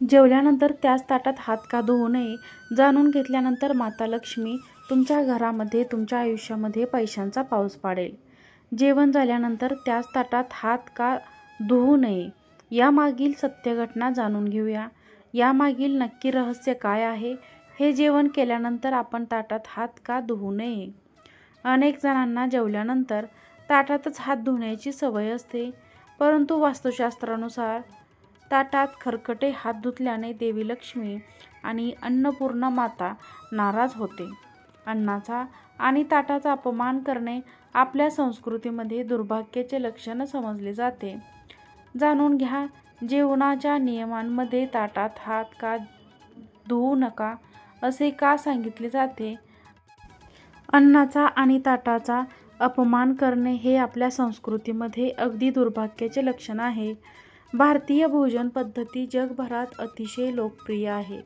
जेवल्यानंतर त्याच ताटात हात का धुवू नये जाणून घेतल्यानंतर माता लक्ष्मी तुमच्या घरामध्ये तुमच्या आयुष्यामध्ये पैशांचा पाऊस पाडेल. जेवण झाल्यानंतर त्याच ताटात हात का धुवू नये यामागील सत्यघटना जाणून घेऊया. यामागील नक्की रहस्य काय आहे? हे जेवण केल्यानंतर आपण ताटात हात का धुवू नये? अनेक जणांना जेवल्यानंतर ताटातच हात धुण्याची सवय असते. परंतु वास्तुशास्त्रानुसार ताटात खरकटे हात धुतल्याने देवी लक्ष्मी आणि अन्नपूर्णा माता नाराज होते. अन्नाचा आणि ताटाचा अपमान करणे आपल्या संस्कृतीमध्ये दुर्भाग्याचे लक्षण समजले जाते. जाणून घ्या जेवणाच्या नियमांमध्ये ताटात हात का धुवू नका असे का सांगितले जाते? अन्नाचा आणि ताटाचा अपमान करणे हे आपल्या संस्कृतीमध्ये अगदी दुर्भाग्याचे लक्षण आहे. भारतीय भोजन पद्धती जगभरात अतिशय लोकप्रिय आहे.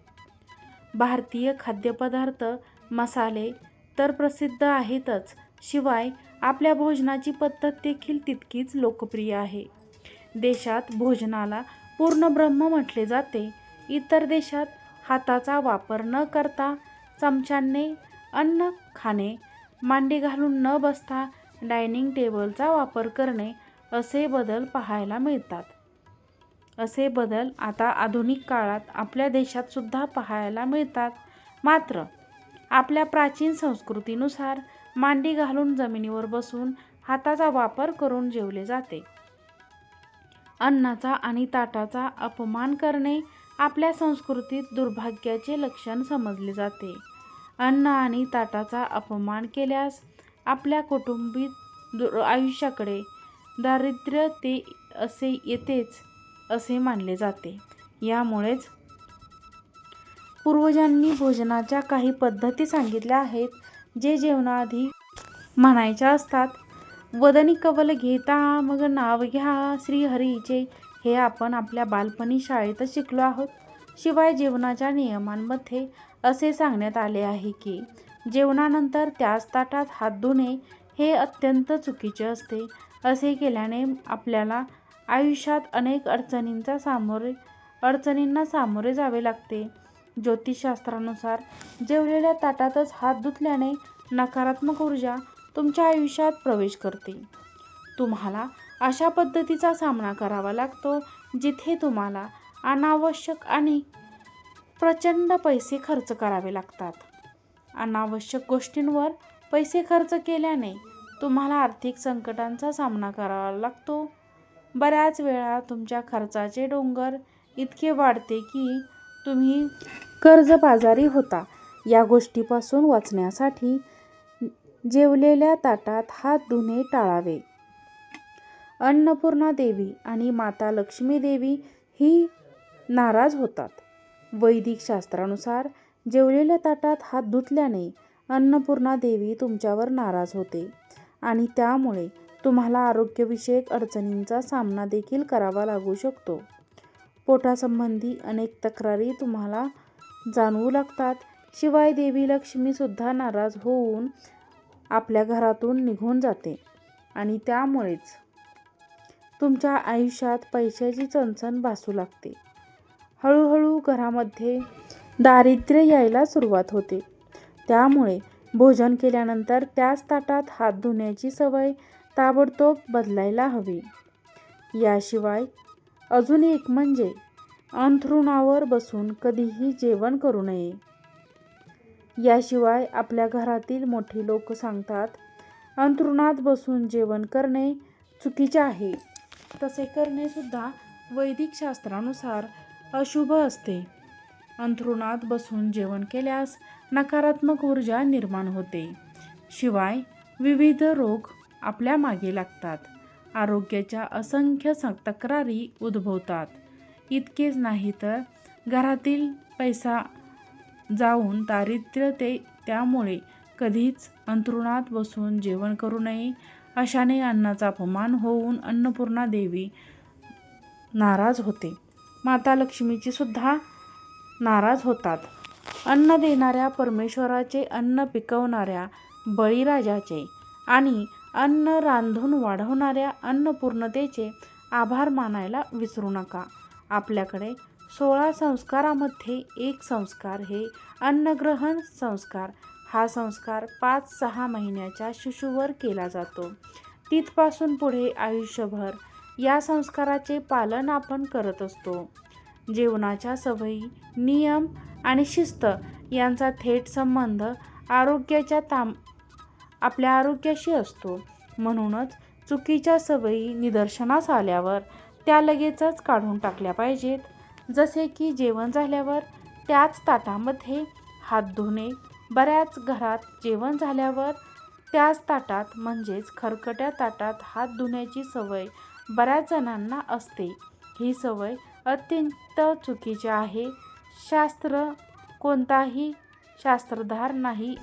भारतीय खाद्यपदार्थ मसाले तर प्रसिद्ध आहेतच शिवाय आपल्या भोजनाची पद्धत देखील तितकीच लोकप्रिय आहे. देशात भोजनाला पूर्ण ब्रह्म म्हटले जाते. इतर देशात हाताचा वापर न करता चमच्याने अन्न खाणे मांडी घालून न बसता डायनिंग टेबलचा वापर करणे असे बदल पाहायला मिळतात. असे बदल आता आधुनिक काळात आपल्या देशात सुद्धा पाहायला मिळतात. मात्र आपल्या प्राचीन संस्कृतीनुसार मांडी घालून जमिनीवर बसून हाताचा वापर करून जेवले जाते. अन्नाचा आणि ताटाचा अपमान करणे आपल्या संस्कृतीत दुर्भाग्याचे लक्षण समजले जाते. अन्न आणि ताटाचा अपमान केल्यास आपल्या कुटुंबित दु आयुष्याकडे दारिद्र्य ते असे येतेच. असे मानले जाते. यामुळेच पूर्वजांनी भोजनाच्या काही पद्धती सांगितल्या आहेत जे जेवणाआधी म्हणायच्या असतात. वदनी कवल घेता मग नाव घ्या श्रीहरीचे. हे आपण आपल्या बालपणी शाळेतच शिकलो आहोत. शिवाय जेवणाच्या नियमांमध्ये असे सांगण्यात आले आहे की जेवणानंतर त्याच ताटात हात धुणे हे अत्यंत चुकीचे असते. असे केल्याने आपल्याला आयुष्यात अनेक अडचणींचा सामोरे अडचणींना सामोरे जावे लागते. ज्योतिषशास्त्रानुसार जेवलेल्या ताटातच हात धुतल्याने नकारात्मक ऊर्जा तुमच्या आयुष्यात प्रवेश करते. तुम्हाला अशा पद्धतीचा सामना करावा लागतो जिथे तुम्हाला अनावश्यक आणि प्रचंड पैसे खर्च करावे लागतात. अनावश्यक गोष्टींवर पैसे खर्च केल्याने तुम्हाला आर्थिक संकटांचा सामना करावा लागतो. बऱ्याच वेळा तुमच्या खर्चाचे डोंगर इतके वाढते की तुम्ही कर्जबाजारी होता. या गोष्टीपासून वाचण्यासाठी जेवलेल्या ताटात हात धुणे टाळावे. अन्नपूर्णा देवी आणि माता लक्ष्मी देवी ही नाराज होतात. वैदिक शास्त्रानुसार जेवलेल्या ताटात हात धुतल्याने अन्नपूर्णा देवी तुमच्यावर नाराज होते आणि त्यामुळे तुम्हाला आरोग्यविषयक अडचणींचा सामना देखील करावा लागू शकतो. पोटासंबंधी अनेक तक्रारी तुम्हाला जाणवू लागतात. शिवाय देवी लक्ष्मीसुद्धा नाराज होऊन आपल्या घरातून निघून जाते आणि त्यामुळेच तुमच्या आयुष्यात पैशाची चणचण भासू लागते. हळूहळू घरामध्ये दारिद्र्य यायला सुरुवात होते. त्यामुळे भोजन केल्यानंतर त्याच ताटात हात धुण्याची सवय ताबडतोब बदलायला हवी. याशिवाय अजून एक म्हणजे अंथरुणावर बसून कधीही जेवण करू नये. याशिवाय आपल्या घरातील मोठे लोक सांगतात अंथरुणात बसून जेवण करणे चुकीचे आहे. तसे करणे सुद्धा वैदिक शास्त्रानुसार अशुभ असते. अंथरुणात बसून जेवण केल्यास नकारात्मक ऊर्जा निर्माण होते. शिवाय विविध रोग आपल्या मागे लागतात. आरोग्याच्या असंख्य स तक्रारी उद्भवतात. इतकेच नाही तर घरातील पैसा जाऊन दारिद्र्य ते त्यामुळे कधीच अंथरुणात बसून जेवण करू नये अशाने अन्नाचा अपमान होऊन अन्नपूर्णा देवी नाराज होते. माता लक्ष्मीची सुद्धा नाराज होतात. अन्न देणाऱ्या परमेश्वराचे अन्न पिकवणाऱ्या बळीराजाचे आणि अन्न रांधून वाढवणाऱ्या अन्नपूर्णतेचे आभार मानायला विसरू नका. आपल्याकडे सोळा संस्कारामध्ये एक संस्कार हे अन्नग्रहण संस्कार. हा संस्कार पाच सहा महिन्याच्या शिशुवर केला जातो. तिथपासून पुढे आयुष्यभर या संस्काराचे पालन आपण करत असतो. जेवणाच्या सवयी नियम आणि शिस्त यांचा थेट संबंध आरोग्याच्या ताम आपल्या आरोग्याशी असतो. म्हणूनच चुकीच्या सवयी निदर्शनास आल्यावर त्या लगेचच काढून टाकल्या पाहिजेत. जसे की जेवण झाल्यावर त्याच ताटामध्ये हात धुणे बऱ्याच घरात जेवण झाल्यावर त्याच ताटात म्हणजेच खरकट्या ताटात हात धुण्याची सवय बऱ्याच जणांना असते. ही सवय अत्यंत चुकीची आहे. शास्त्र कोणताही शास्त्रधार नाही.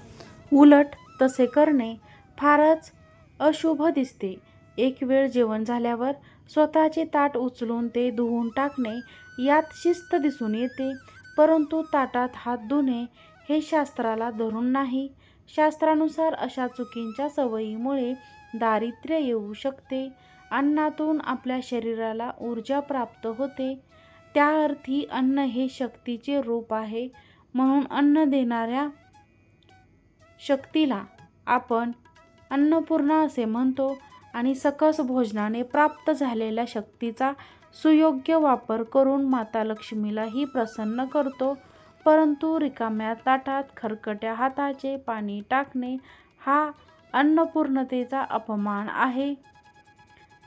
उलट तसे करणे फारच अशुभ दिसते. एक वेळ जेवण झाल्यावर स्वतःचे ताट उचलून ते धुवून टाकणे यात शिस्त दिसून येते. परंतु ताटात हात धुणे हे शास्त्राला धरून नाही. शास्त्रानुसार अशा चुकींच्या सवयीमुळे दारिद्र्य येऊ शकते. अन्नातून आपल्या शरीराला ऊर्जा प्राप्त होते. त्या अर्थी अन्न हे शक्तीचे रूप आहे. म्हणून अन्न देणाऱ्या शक्तीला आपण अन्नपूर्णा असे म्हणतो आणि सकस भोजनाने प्राप्त झालेल्या शक्तीचा सुयोग्य वापर करून माता लक्ष्मीलाही प्रसन्न करतो. परंतु रिकाम्या ताटात खरकट्या हाताचे पाणी टाकणे हा अन्नपूर्णतेचा अपमान आहे.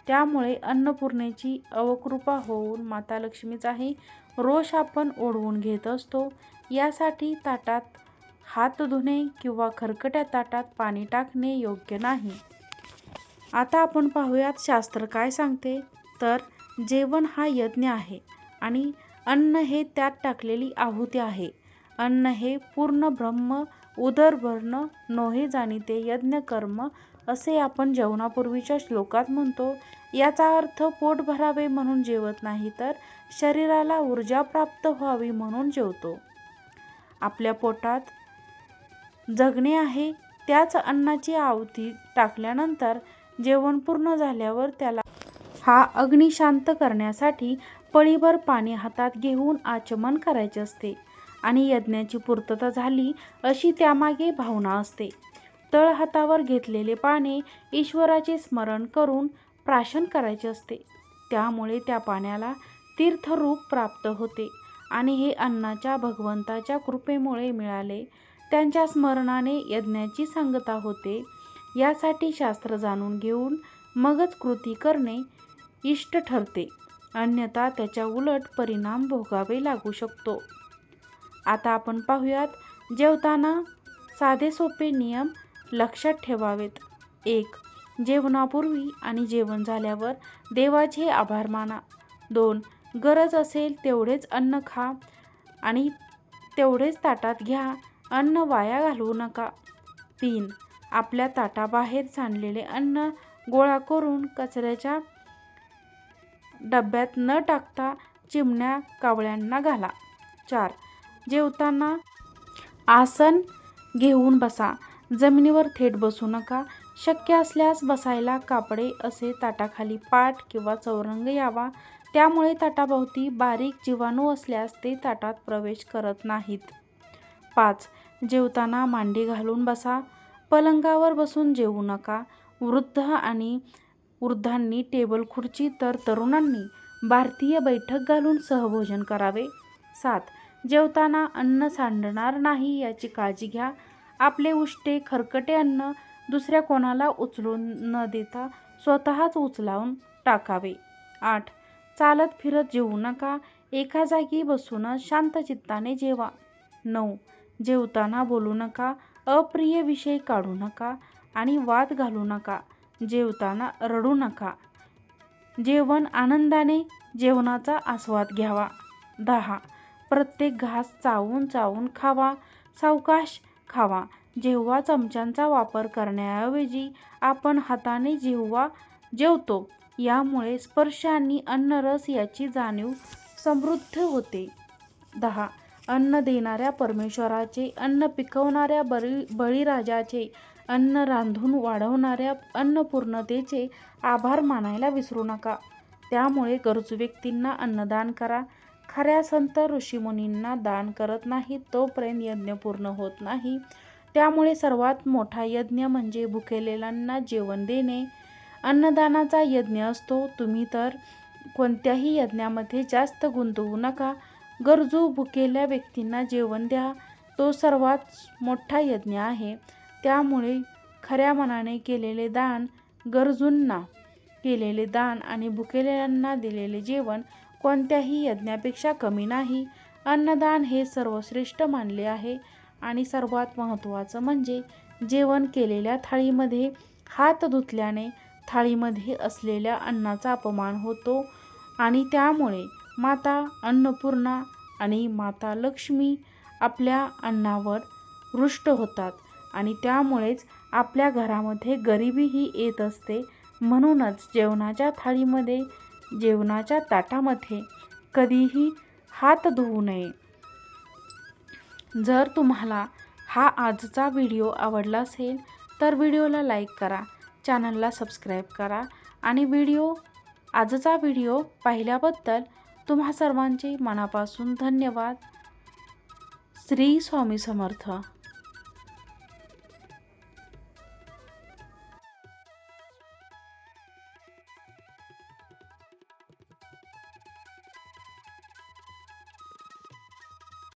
त्यामुळे अन्नपूर्णेची अवकृपा होऊन माता लक्ष्मीचाही रोष आपण ओढवून घेत असतो. यासाठी ताटात हात धुणे किंवा खरकट्या ताटात पाणी टाकणे योग्य नाही. आता आपण पाहूयात शास्त्र काय सांगते? तर जेवण हा यज्ञ आहे आणि अन्न हे त्यात टाकलेली आहुती आहे. अन्न हे पूर्ण ब्रह्म उदरभरण नोहे जाणीते यज्ञ कर्म असे आपण जेवणापूर्वीच्या श्लोकात म्हणतो. याचा अर्थ पोट भरावे म्हणून जेवत नाही तर शरीराला ऊर्जा प्राप्त व्हावी म्हणून जेवतो. आपल्या पोटात जगणे आहे त्याच अन्नाची आहुती टाकल्यानंतर जेवण पूर्ण झाल्यावर त्याला हा अग्नी शांत करण्यासाठी पळीभर पाणी हातात घेऊन आचमन करायचे असते आणि यज्ञाची पूर्तता झाली अशी त्यामागे भावना असते. तळ हातावर घेतलेले पाणी ईश्वराचे स्मरण करून प्राशन करायचे असते. त्यामुळे त्या पाण्याला तीर्थरूप प्राप्त होते आणि हे अन्नाच्या भगवंताच्या कृपेमुळे मिळाले. त्यांच्या स्मरणाने यज्ञाची सांगता होते. यासाठी शास्त्र जाणून घेऊन मगच कृती करणे इष्ट ठरते. अन्यथा त्याच्या उलट परिणाम भोगावे लागू शकतो. आता आपण पाहूयात जेवताना साधे सोपे नियम लक्षात ठेवावेत. एक जेवणापूर्वी आणि जेवण झाल्यावर देवाचे आभार माना. दोन गरज असेल तेवढेच अन्न खा आणि तेवढेच ताटात घ्या. अन्न वाया घालवू नका. तीन आपल्या ताटाबाहेर सांडलेले अन्न गोळा करून कचऱ्याच्या डब्यात न टाकता चिमण्या कावळ्यांना घाला. चार जेवताना आसन घेऊन बसा. जमिनीवर थेट बसू नका. शक्य असल्यास बसायला कापडे असे ताटाखाली पाठ किंवा चौरंग यावा. त्यामुळे ताटाभोवती बारीक जीवाणू असल्यास ते ताटात प्रवेश करत नाहीत. पाच जेवताना मांडी घालून बसा. पलंगावर बसून जेवू नका. वृद्ध आणि वृद्धांनी टेबल खुर्ची तर तरुणांनी भारतीय बैठक घालून सहभोजन करावे. सात. जेवताना अन्न सांडणार नाही याची काळजी घ्या. आपले उष्टे खरकटे अन्न दुसऱ्या कोणाला उचलून न देता स्वतःच उचलावून टाकावे. आठ. चालत फिरत जेवू नका. एका जागी बसूनच शांत चित्ताने जेवा. नऊ. जेवताना बोलू नका अप्रिय विषय काढू नका आणि वाद घालू नका जेवताना रडू नका. जेवण आनंदाने जेवणाचा आस्वाद घ्यावा. दहा. प्रत्येक घास चावून चावून खावा सावकाश खावा. जेव्हा चमच्यांचा वापर करण्याऐवजी आपण हाताने जेव्हा जेवतो यामुळे स्पर्श आणि अन्नरस याची जाणीव समृद्ध होते. दहा. अन्न देणाऱ्या परमेश्वराचे अन्न पिकवणाऱ्या बळी बळीराजाचे अन्न रांधून वाढवणाऱ्या अन्नपूर्णतेचे आभार मानायला विसरू नका. त्यामुळे गरजू व्यक्तींना अन्नदान करा. खऱ्या संत ऋषीमुनींना दान करत नाही तोपर्यंत यज्ञ पूर्ण होत नाही. त्यामुळे सर्वात मोठा यज्ञ म्हणजे भुकेलेल्यांना जेवण देणे. अन्नदानाचा यज्ञ असतो. तुम्ही तर कोणत्याही यज्ञामध्ये जास्त गुंतवू नका. गरजू भुकेल्या व्यक्तींना जेवण द्या. तो सर्वात मोठा यज्ञ आहे. त्यामुळे खऱ्या मनाने केलेले दान गरजूंना केलेले दान आणि भुकेलेल्यांना दिलेले जेवण कोणत्याही यज्ञापेक्षा कमी नाही. अन्नदान हे सर्वश्रेष्ठ मानले आहे आणि सर्वात महत्त्वाचं म्हणजे जेवण केलेल्या थाळीमध्ये हात धुतल्याने थाळीमध्ये असलेल्या अन्नाचा अपमान होतो आणि त्यामुळे माता अन्नपूर्णा आणि माता लक्ष्मी आपल्या अन्नावर रुष्ट होतात आणि त्यामुळेच आपल्या घरामध्ये गरिबीही येत असते. म्हणूनच जेवणाच्या थाळीमध्ये जेवणाच्या ताटामध्ये कधीही हात धुवू नये. जर तुम्हाला हा आजचा व्हिडिओ आवडला असेल तर व्हिडिओला लाईक करा चॅनलला सबस्क्राईब करा आणि व्हिडिओ आजचा व्हिडिओ पाहिल्याबद्दल तुम्हा सर्वांचे मनापासून धन्यवाद. श्री स्वामी समर्थ.